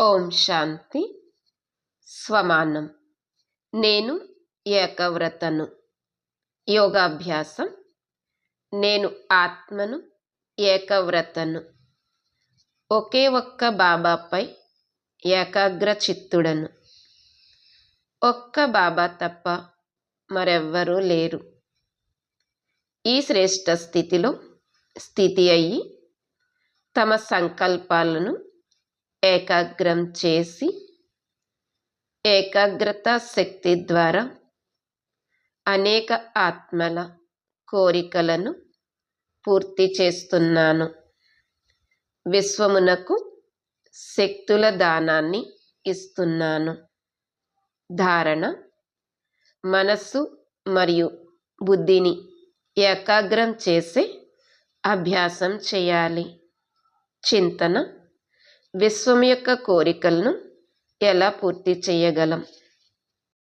ఓం శాంతి. స్వమానం. నేను ఏకవ్రతను. యోగాభ్యాసం. నేను ఆత్మను ఏకవ్రతను. ఒకే ఒక్క బాబాపై ఏకాగ్ర చిత్తుడను ఒక్క బాబా తప్ప మరెవ్వరూ లేరు. ఈ శ్రేష్ట స్థితిలో స్థితి అయ్యి తమ సంకల్పాలను ఏకాగ్రం చేసి ఏకాగ్రత శక్తి ద్వారా అనేక ఆత్మల కోరికలను పూర్తి చేస్తున్నాను. విశ్వమునకు శక్తుల దానాన్ని ఇస్తున్నాను. ధారణ మనస్సు మరియు బుద్ధిని ఏకాగ్రం చేసే అభ్యాసం చేయాలి. చింతన విశ్వం యొక్క కోరికలను ఎలా పూర్తి చేయగలం?